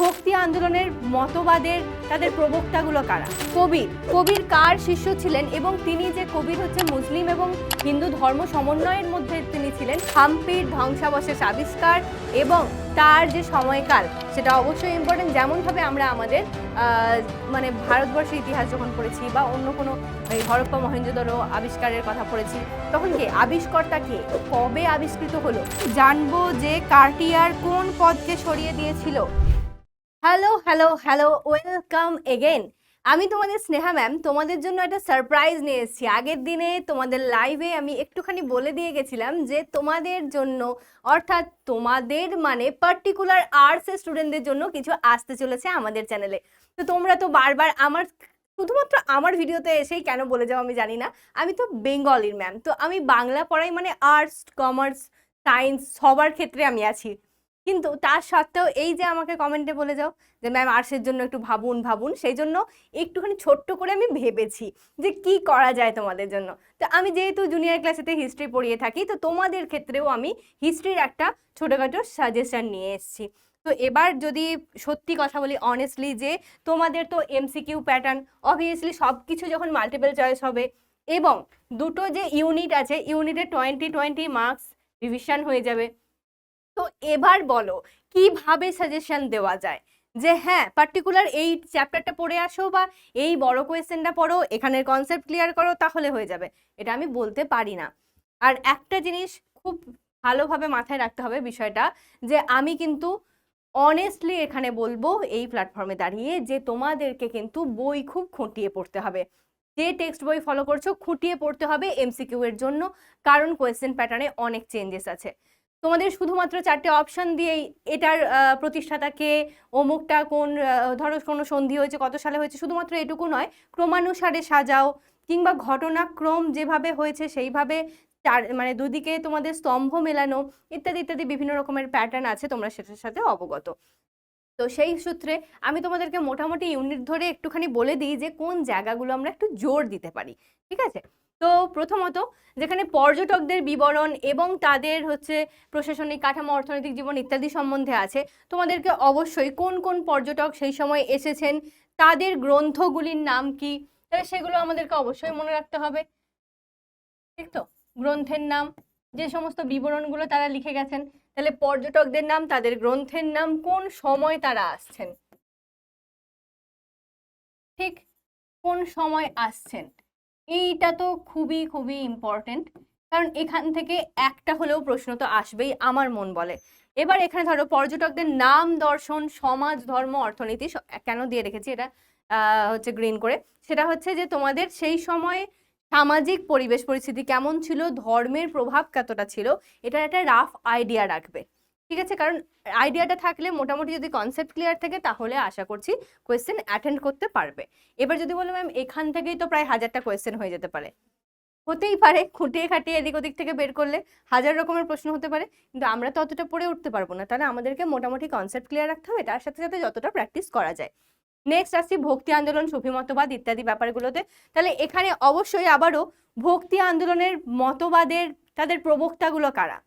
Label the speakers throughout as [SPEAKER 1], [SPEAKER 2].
[SPEAKER 1] ভক্তি আন্দোলনের মতবাদের তাদের প্রবক্তাগুলো কারা? কবির। কবির কার শিষ্য ছিলেন এবং তিনি যে কবির হচ্ছে মুসলিম এবং হিন্দু ধর্ম সমন্বয়ের মধ্যে তিনি ছিলেন, হাম্পির ধ্বংসাবশেষ আবিষ্কার এবং তার যে সময়কাল, সেটা অবশ্যই ইম্পর্টেন্ট যেমনভাবে আমরা আমাদের মানে ভারতবর্ষের ইতিহাস যখন পড়েছি বা অন্য কোনো এই হরপ্পা মহেঞ্জোদারো আবিষ্কারের কথা পড়েছি, তখন কি আবিষ্কর্তা কে? কবে আবিষ্কৃত হলো? জানব যে কার্টিয়ার কোন পদকে সরিয়ে দিয়েছিল? Hello hello hello welcome again আমি তোমাদের স্নেহা ম্যাম তোমাদের জন্য একটা সারপ্রাইজ নিয়ে এসেছি। আগের দিনে তোমাদের লাইভে আমি একটুখানি বলে দিয়ে গেছিলাম যে তোমাদের জন্য, অর্থাৎ তোমাদের মানে পার্টিকুলার আর্টসের স্টুডেন্টদের জন্য কিছু আসতে চলেছে আমাদের চ্যানেলে তো তোমরা তো বারবার আমার, শুধুমাত্র আমার ভিডিওতে এসেই কেন বলে যাও আমি জানি না। আমি তো বেঙ্গলির ম্যাম তো আমি বাংলা পড়াই মানে আর্টস কমার্স সায়েন্স সবার ক্ষেত্রে আমি আছি। কিন্তু তার সত্ত্বেও এই যে আমাকে কমেন্টে বলে যাও যে ম্যাম আর্টসের জন্য একটু ভাবুন ভাবুন। সেই জন্য একটুখানি ছোট্ট করে আমি ভেবেছি যে, কি করা যায় তোমাদের জন্য? তো আমি যেহেতু জুনিয়র ক্লাসেতে হিস্ট্রি পড়িয়ে থাকি, তো তোমাদের ক্ষেত্রেও আমি হিস্ট্রির একটা ছোটোখাটো সাজেশন নিয়ে এসেছি। তো এবার যদি সত্যি কথা বলি অনেস্টলি যে, তোমাদের তো এমসিকিউ প্যাটার্ন অবভিয়াসলি সব কিছু যখন মাল্টিপল চয়েস হবে এবং দুটো যে ইউনিট আছে ইউনিটে টোয়েন্টি টোয়েন্টি মার্কস রিভিশন হয়ে যাবে। তো এবার বলো, কীভাবে সাজেশন দেওয়া যায়? যে হ্যাঁ পার্টিকুলার এই চ্যাপ্টারটা পড়ে আসো বা এই বড় কোয়েশ্চেনটা পড়ো, এখানের কনসেপ্ট ক্লিয়ার করো, তাহলে হয়ে যাবে। এটা আমি বলতে পারি না। আর একটা জিনিস খুব ভালোভাবে মাথায় রাখতে হবে বিষয়টা, যে আমি কিন্তু অনেস্টলি এখানে বলব এই প্ল্যাটফর্মে দাঁড়িয়ে যে তোমাদেরকে কিন্তু বই খুব খুঁটিয়ে পড়তে হবে। যে টেক্সট বই ফলো করছ, খুঁটিয়ে পড়তে হবে এমসিকিউ এর জন্য, কারণ কোয়েশ্চেন প্যাটার্নে অনেক চেঞ্জেস আছে। তোমাদের শুধুমাত্র চারটে অপশন দিয়েই এটার প্রতিষ্ঠাতাকে অমুকটা কোন ধরো কোনো সন্ধি হয়েছে, কত সালে হয়েছে, শুধুমাত্র এটুকু নয়, ক্রমানুসারে সাজাও কিংবা ঘটনাক্রম যেভাবে হয়েছে সেইভাবে চার মানে দুদিকে তোমাদের স্তম্ভ মেলানো ইত্যাদি ইত্যাদি বিভিন্ন রকমের প্যাটার্ন আছে, তোমরা সেটার সাথে অবগত। তো সেই সূত্রে আমি তোমাদেরকে মোটামুটি ইউনিট ধরে একটুখানি বলে দিই যে কোন জায়গাগুলো আমরা একটু জোর দিতে পারি, ঠিক আছে? তো প্রথমত যেখানে পর্যটকদের বিবরণ এবং তাদের হচ্ছে প্রশাসনিক কাঠামো, অর্থনৈতিক জীবন ইত্যাদি সম্বন্ধে আছে, তোমাদেরকে অবশ্যই কোন কোন পর্যটক সেই সময় এসেছেন, তাদের গ্রন্থগুলির নাম কি, তাহলে সেগুলো আমাদেরকে অবশ্যই মনে রাখতে হবে। ঠিক তো? গ্রন্থের নাম, যে সমস্ত বিবরণগুলো তারা লিখে গেছেন, তাহলে পর্যটকদের নাম, তাদের গ্রন্থের নাম, কোন সময় তারা আসছেন? ঠিক কোন সময় আসছেন? এইটা তো খুবই খুবই ইম্পর্টেন্ট কারণ এখান থেকে একটা হলেও প্রশ্ন তো আসবেই আমার মন বলে। এবার এখানে ধরো পর্যটকদের নাম, দর্শন, সমাজ, ধর্ম, অর্থনীতি কেন দিয়ে রেখেছি এটা? হচ্ছে গ্রিন করে। সেটা হচ্ছে যে তোমাদের সেই সময়ে সামাজিক পরিবেশ পরিস্থিতি কেমন ছিল, ধর্মের প্রভাব কতটা ছিল, এটার একটা রাফ আইডিয়া রাখবে। ঠিক আছে, কারণ আইডিয়াটা থাকলে মোটামুটি যদি কনসেপ্ট ক্লিয়ার থাকে, তাহলে আশা করছি কোয়েশ্চেন অ্যাটেন্ড করতে পারবে। এবার যদি বলো ম্যাম এখান থেকেই তো প্রায় হাজারটা কোয়েশ্চেন হয়ে যেতে পারে। হতেই পারে, খুঁটিয়ে খাটিয়ে এদিক ওদিক থেকে বের করলে হাজার রকমের প্রশ্ন হতে পারে, কিন্তু আমরা তো অতটা পড়ে উঠতে পারব না। তাহলে আমাদেরকে মোটামুটি কনসেপ্ট ক্লিয়ার রাখতে হবে, তার সাথে সাথে যতটা প্র্যাকটিস করা যায়। নেক্সট আসছি ভক্তি আন্দোলন, সুফিমতবাদ ইত্যাদি ব্যাপারগুলোতে। তাহলে এখানে অবশ্যই আবারও ভক্তি আন্দোলনের মতবাদের, তাদের প্রবক্তাগুলো কারা?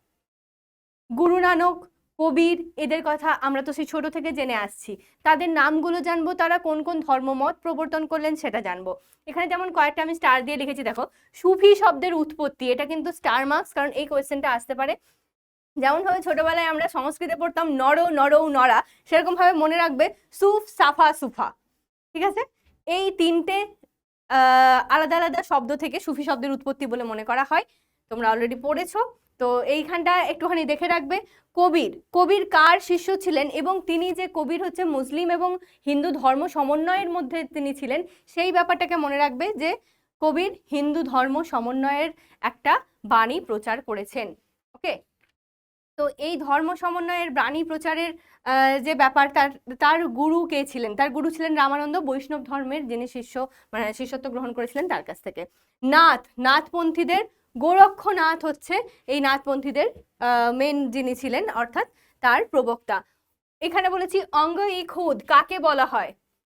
[SPEAKER 1] গুরু নানক কবির, এদের কথা আমরা তো সেই ছোট থেকে জেনে আসছি। তাদের নামগুলো জানব, তারা কোন কোন ধর্মমত প্রবর্তন করলেন সেটা জানব। এখানে যেমন কয়েকটা আমি স্টার দিয়ে লিখেছি, দেখো। সুফি শব্দের উৎপত্তি, এটা কিন্তু স্টার মার্কস কারণ এই কোয়েশ্চেনটা আসতে পারে। যেমন ভাবে ছোটবেলায় আমরা সংস্কৃতে পড়তাম, নর, নরৌ, নরা সেরকম ভাবে মনে রাখবে, সুফ, সাফা, সুফা। ঠিক আছে? এই তিনটে আলাদা আলাদা শব্দ থেকে সুফি শব্দের উৎপত্তি বলে মনে করা হয়। তোমরা অলরেডি পড়েছো। তো এইখানটা একটুখানি দেখে রাখবে। কবির কবির কার শিষ্য ছিলেন এবং তিনি যে কবির হচ্ছে মুসলিম এবং হিন্দু ধর্ম সমন্বয়ের মধ্যে তিনি ছিলেন, সেই ব্যাপারটাকে মনে রাখবে যে কবির হিন্দু ধর্ম সমন্বয়ের একটা বাণী প্রচার করেছেন। ওকে? তো এই ধর্ম সমন্বয়ের বাণী প্রচারের যে ব্যাপার, তার তার গুরু কে ছিলেন? তার গুরু ছিলেন রামানন্দ, বৈষ্ণব ধর্মের যিনি শিষ্য মানে শিষ্যত্ব গ্রহণ করেছিলেন তার কাছ থেকে। নাথ, নাথপন্থীদের গোরক্ষনাথ হচ্ছে এই নাথপন্থীদের মেন যিনি ছিলেন, অর্থাৎ তার প্রবক্তা। এখানে বলেছি অঙ্গ ই খুদ কাকে বলা হয়?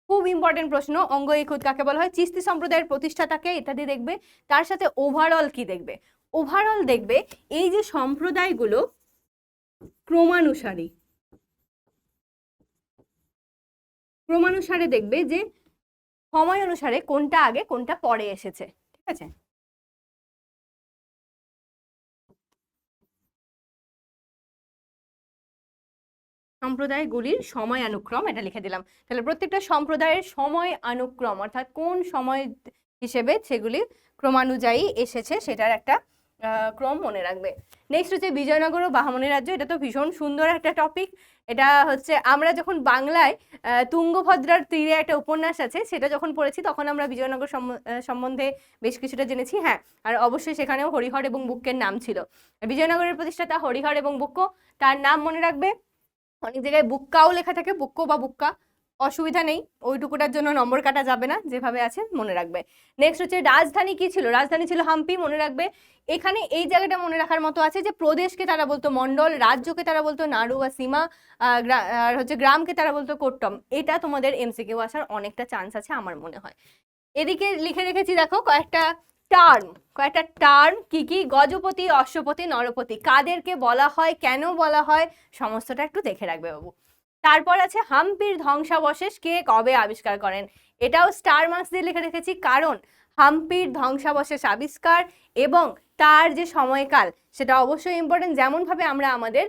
[SPEAKER 1] খুব ইম্পর্টেন্ট প্রশ্ন, অঙ্গ ই খুদ কাকে বলা হয়? চিস্তি সম্প্রদায়ের প্রতিষ্ঠাতাকে ইত্যাদি দেখবে, তার সাথে ওভারঅল কি দেখবে? ওভারঅল দেখবে এই যে সম্প্রদায়গুলো ক্রমানুসারী। ক্রমানুসারে দেখবে যে সময় অনুসারে কোনটা আগে, কোনটা পরে এসেছে, ঠিক আছে? সম্প্রদায়গুলির সময় অনুক্রম, এটা লিখে দিলাম। তাহলে প্রত্যেকটা সম্প্রদায়ের সময় অনুক্রম, অর্থাৎ কোন সময় হিসেবে সেগুলি ক্রমানুযায়ী এসেছে সেটার একটা ক্রম মনে রাখবে। নেক্সট হচ্ছে বিজয়নগর ও বাহমনি রাজ্য, এটা তো ভীষণ সুন্দর একটা টপিক এটা হচ্ছে আমরা যখন বাংলায় তুঙ্গভদ্রার তীরে একটা উপন্যাস আছে, সেটা যখন পড়েছি তখন আমরা বিজয়নগর সম্ব- সম্বন্ধে বেশ কিছুটা জেনেছি হ্যাঁ। আর অবশ্যই সেখানেও হরিহর এবং বুক্কের নাম ছিল। বিজয়নগরের প্রতিষ্ঠাতা হরিহর এবং বুক্ক, তার নাম মনে রাখবে? অনেক জায়গায় বুক্কাও লেখা থাকে, বুক্কো বা বুক্কা। অসুবিধা নেই, ওইটুকুটার জন্য নম্বর কাটা যাবে না, যেভাবে আছে মনে রাখবে। নেক্সট হচ্ছে রাজধানী কি ছিল? রাজধানী ছিল হাম্পি, মনে রাখবে? এখানে এই জায়গাটা মনে রাখার মতো আছে যে, প্রদেশকে তারা বলতো মণ্ডল, রাজ্যকে তারা বলতো নাড়ু বা সীমা আর হচ্ছে গ্রামকে তারা বলতো কোট্টম। এটা তোমাদের এমসিকিউ আসার অনেকটা চান্স আছে আমার মনে হয়। এদিকে লিখে রেখেছি দেখো কয়েকটা টার্ম? কয়েকটা টার্ম কি কি? গজপতি, অশ্বপতি, নরপতি। কাদেরকে বলা হয়, কেন বলা হয়, সমস্তটা একটু দেখে রাখবে বাবু। তারপর আছে হাম্পির ধ্বংসাবশেষ, কে কবে আবিষ্কার করেন? এটাও স্টার মার্কস দিয়ে লিখে রেখেছি। কারণ হাম্পির ধ্বংসাবশেষ আবিষ্কার এবং তার যে সময়কাল, সেটা অবশ্যই ইম্পর্টেন্ট যেমনভাবে আমরা আমাদের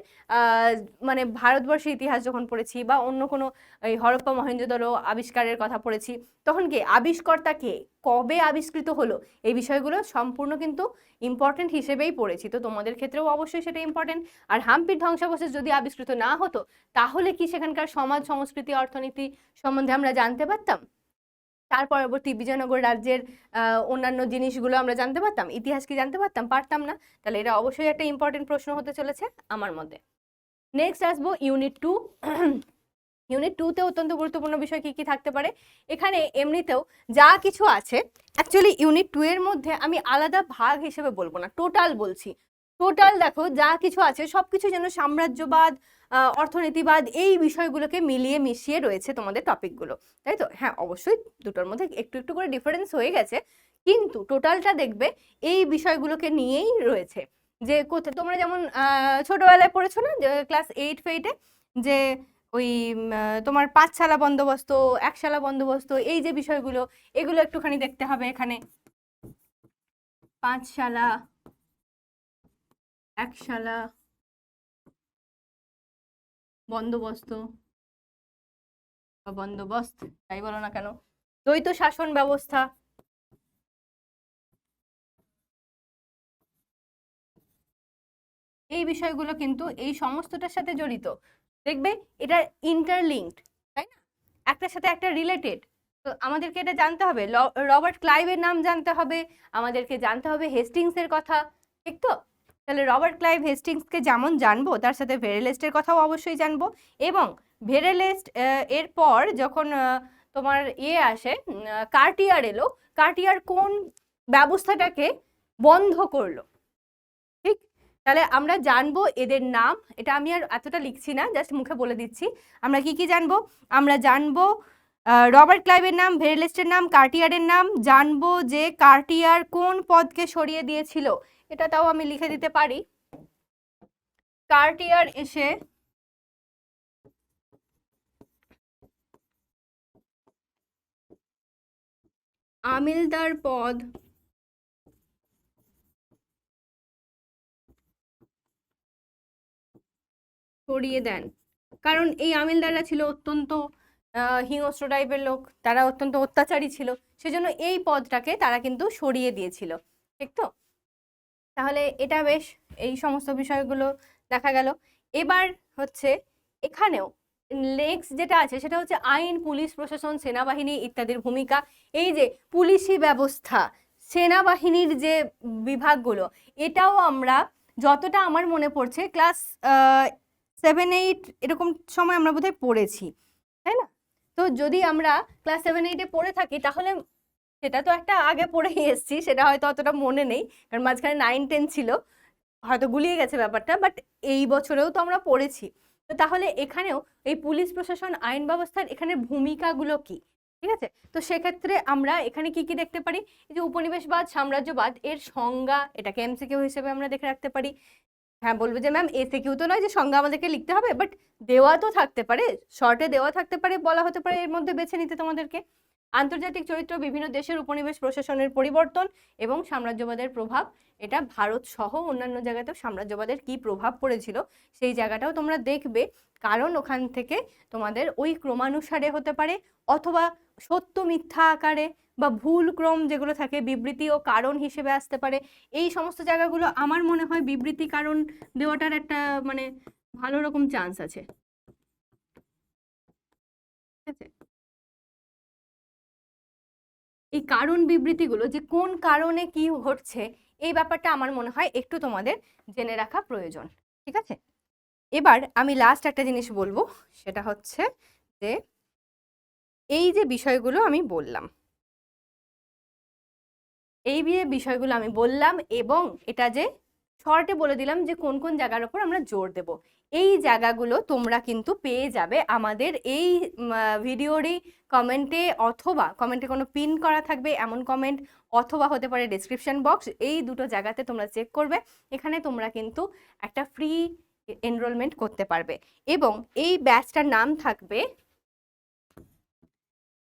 [SPEAKER 1] মানে ভারতবর্ষের ইতিহাস যখন পড়েছি বা অন্য কোনো এই হরপ্পা মহেঞ্জোদারো আবিষ্কারের কথা পড়েছি, তখন কি? আবিষ্কর্তা কে? কবে আবিষ্কৃত হলো? এই বিষয়গুলো সম্পূর্ণ কিন্তু ইম্পর্টেন্ট হিসেবেই পড়েছি। তো তোমাদের ক্ষেত্রেও অবশ্যই সেটা ইম্পর্টেন্ট আর হাম্পির ধ্বংসাবশেষ যদি আবিষ্কৃত না হতো, তাহলে কি সেখানকার সমাজ, সংস্কৃতি, অর্থনীতি সম্বন্ধে আমরা জানতে পারতাম? তার পরবর্তী বিজয়নগর রাজ্যের অন্যান্য জিনিসগুলো আমরা জানতে পারতাম, ইতিহাস কি জানতে পারতাম? পারতাম না। তাহলে এটা অবশ্যই একটা ইম্পর্টেন্ট প্রশ্ন হতে চলেছে আমার মধ্যে নেক্সট আসব ইউনিট টু ইউনিট টুতে অত্যন্ত গুরুত্বপূর্ণ বিষয় কি কি থাকতে পারে? এখানে এমনিতেও যা কিছু আছে অ্যাকচুয়ালি ইউনিট টু এর মধ্যে আমি আলাদা ভাগ হিসেবে বলব না টোটাল বলছি। টোটাল দেখো যা কিছু আছে সব কিছু যেন সাম্রাজ্যবাদ অর্থনীতিবাদ এই বিষয়গুলোকে মিলিয়ে মিশিয়ে রয়েছে তোমাদের টপিকগুলো তাই তো? হ্যাঁ অবশ্যই দুটোর মধ্যে একটু একটু করে ডিফারেন্স হয়ে গেছে। কিন্তু টোটালটা দেখবে এই বিষয়গুলোকে নিয়েই রয়েছে। যে কোথায় তোমরা যেমন ছোটবেলায় পড়েছো না ক্লাস এইট ফেইটে যে ওই তোমার পাঁচশালা বন্দোবস্ত, একশালা বন্দোবস্ত, এই যে বিষয়গুলো, এগুলো একটুখানি দেখতে হবে এখানে। পাঁচশালা, একশালা বন্দোবস্ত বা বন্দোবস্ত যাই বলো না কেন? দ্বৈত শাসন ব্যবস্থা। এই বিষয়গুলো কিন্তু এই সমস্তটার সাথে জড়িত। দেখবে এটা ইন্টারলিঙ্কড তাই না? একটার সাথে একটা রিলেটেড তো আমাদেরকে এটা জানতে হবে। রবার্ট ক্লাইভের নাম জানতে হবে, আমাদেরকে জানতে হবে হেস্টিংসের কথা, ঠিক তো? তাহলে রবার্ট ক্লাইভ হেস্টিংসকে যেমন জানব, তার সাথে ভেরেলেস্টের কথাও অবশ্যই জানব। এবং ভেরেলেস্ট এর পর যখন তোমার ইয়ে আসে কার্টিয়ার এলো, কার্টিয়ার কোন ব্যবস্থাটাকে বন্ধ করল? ঠিক? তাহলে আমরা জানব এদের নাম। এটা আমি আর এতটা লিখছি না, জাস্ট মুখে বলে দিচ্ছি। আমরা কি কি জানব? আমরা জানব রবার্ট ক্লাইভের নাম, ভেরেলেস্টের নাম, কার্টিয়ারের নাম। জানব যে কার্টিয়ার কোন পদকে সরিয়ে দিয়েছিল? এটা তাও আমি লিখে দিতে পারি। কার্টিয়ার এসে আমিলদার পদ সরিয়ে দেন। কারণ এই আমিলদাররা ছিল অত্যন্ত হিংস্র টাইপের লোক। তারা অত্যন্ত অত্যাচারী ছিল। সেজন্য এই পদটাকে তারা কিন্তু সরিয়ে দিয়েছিল। ঠিক তো? তাহলে এটা বেশ এই সমস্ত বিষয়গুলো দেখা গেল। এবার হচ্ছে এখানেও নেক্সট যেটা আছে সেটা হচ্ছে আইন, পুলিশ প্রশাসন, সেনাবাহিনী ইত্যাদির ভূমিকা। এই যে পুলিশি ব্যবস্থা, সেনাবাহিনীর যে বিভাগগুলো, এটাও আমরা যতটা আমার মনে পড়ছে ক্লাস সেভেন এইট এরকম সময় আমরা বোধহয় পড়েছি, তাই না? তো যদি আমরা ক্লাস সেভেন এইটে পড়ে থাকি তাহলে সেটা তো একটা আগে পড়েই এসেছি, সেটা হয়তো অতটা মনে নেই, কারণ মাঝখানে নাইন টেন ছিল। হয়তো গুলিয়ে গেছে ব্যাপারটা বাট এই বছরেও তো আমরা পড়েছি। তো তাহলে এখানেও এই পুলিশ প্রশাসন আইন ব্যবস্থার এখানে ভূমিকাগুলো কি? ঠিক আছে? তো সেক্ষেত্রে আমরা এখানে কি কি দেখতে পারি? এই যে উপনিবেশবাদ, সাম্রাজ্যবাদ, এর সংজ্ঞা, এটাকে এমসিকিউ হিসেবে আমরা দেখে রাখতে পারি। হ্যাঁ বলবে যে ম্যাম এসে কিউ তো নয় যে সংজ্ঞা আমাদেরকে লিখতে হবে বাট দেওয়া তো থাকতে পারে শর্টে দেওয়া থাকতে পারে, বলা হতে পারে, এর মধ্যে বেছে নিতে তোমাদেরকে। আন্তর্জাতিক চরিত্র বিভিন্ন দেশের উপনিবেশ প্রশাসনের পরিবর্তন এবং সাম্রাজ্যবাদের প্রভাব। এটা ভারত সহ অন্যান্য জায়গাতেও সাম্রাজ্যবাদের কি প্রভাব পড়েছিল সেই জায়গাটাও তোমরা দেখবে। কারণ ওখান থেকে তোমাদের ওই ক্রমানুসারে হতে পারে অথবা সত্য মিথ্যা আকারে বা ভুল ক্রম যেগুলো থাকে, বিবৃতি ও কারণ হিসেবে আসতে পারে। এই সমস্ত জায়গাগুলো আমার মনে হয় বিবৃতি কারণ দেওয়াটার একটা মানে ভালো রকম চান্স আছে। ঠিক আছে? এই কারণ বিবৃতিগুলো যে কোন কারণে কি ঘটছে, এই ব্যাপারটা আমার মনে হয় একটু তোমাদের জেনে রাখা প্রয়োজন, ঠিক আছে? এবার আমি লাস্ট একটা জিনিস বলব, সেটা হচ্ছে যে এই যে বিষয়গুলো আমি বললাম, এই বিষয়গুলো আমি বললাম এবং এটা যে শর্টে বলে দিলাম যে কোন কোন জায়গার ওপর আমরা জোর দেব। এই জায়গাগুলো তোমরা কিন্তু পেয়ে যাবে আমাদের এই ভিডিওরই কমেন্টে অথবা কমেন্টে কোনো পিন করা থাকবে এমন কমেন্ট অথবা হতে পারে ডিসক্রিপশন বক্স এই দুটো জায়গাতে তোমরা চেক করবে। এখানে তোমরা কিন্তু একটা ফ্রি এনরোলমেন্ট করতে পারবে এবং এই ব্যাচটার নাম থাকবে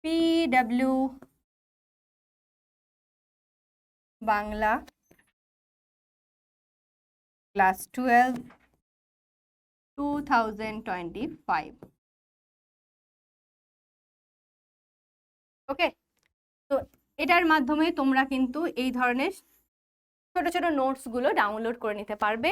[SPEAKER 1] PW Bangla class twelve two thousand twenty five okay তো এটার মাধ্যমে তোমরা কিন্তু এই ধরনের ছোট ছোট নোটসগুলো ডাউনলোড করে নিতে পারবে।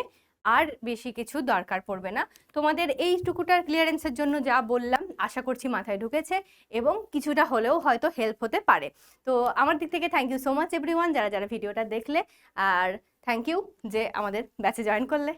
[SPEAKER 1] আর বেশি কিছু দরকার পড়বে না। তোমাদের এইটুকুটার ক্লিয়ারেন্সের জন্য যা বললাম, আশা করছি মাথায় ঢুকেছে এবং কিছুটা হলেও হয়তো হেল্প হতে পারে। তো আমার দিক থেকে thank you so much everyone যারা যারা ভিডিওটা দেখলে। আর থ্যাংক ইউ যে আমাদের ব্যাচে জয়েন করলে।